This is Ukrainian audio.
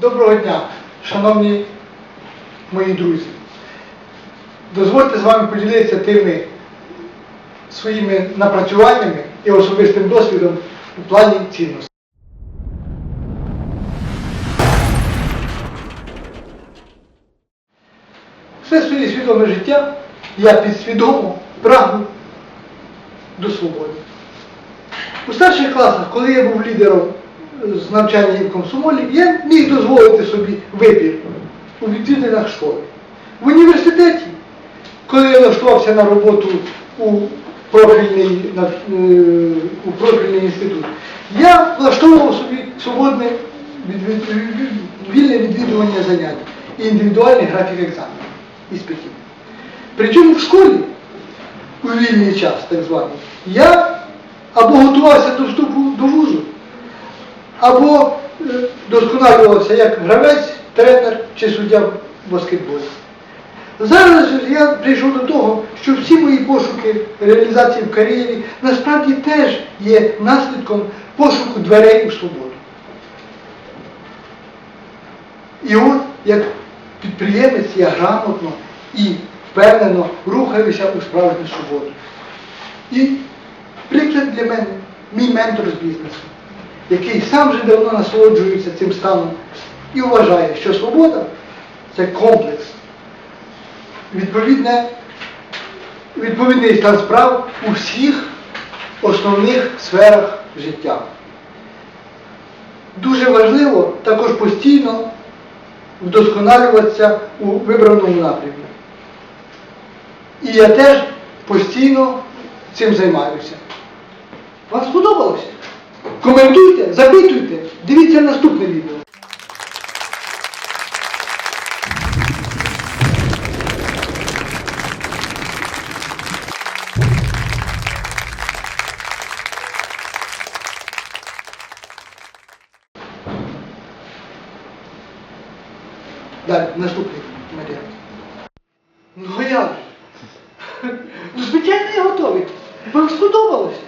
Доброго дня, шановні мої друзі. Дозвольте з вами поділитися тими своїми напрацюваннями і особистим досвідом у плані цінностей. Все своє свідоме життя я підсвідомо прагну до свободи. У старших класах, коли я був лідером з навчання в комсомолі, я міг дозволити собі вибір у відвідинах школи. В університеті, коли я влаштувався на роботу у профільний, е, у профільний інститут, я влаштовував собі свободне вільне відвідування занять і індивідуальний графік екзаменів іспитів. Причому в школі у вільний час, так званий, я або готувався до вступу до вузу, або е, досконалювався як гравець, тренер чи суддя в баскетболі. Зараз я прийшов до того, що всі мої пошуки реалізації в кар'єрі насправді теж є наслідком пошуку дверей у свободу. І от як підприємець я грамотно і впевнено рухаюся у справжню свободу. І приклад для мене мій ментор з бізнесу, який сам вже давно насолоджується цим станом і вважає, що свобода це комплекс, відповідний стан справ у всіх основних сферах життя. Дуже важливо також постійно вдосконалюватися у вибраному напрямі. І я теж постійно цим займаюся. Вам сподобалося? Коментуйте, запитуйте, дивіться наступне відео. Далі, наступний матеріал. Ну як? Ну, звичайно, я готовий. Вам сподобалося?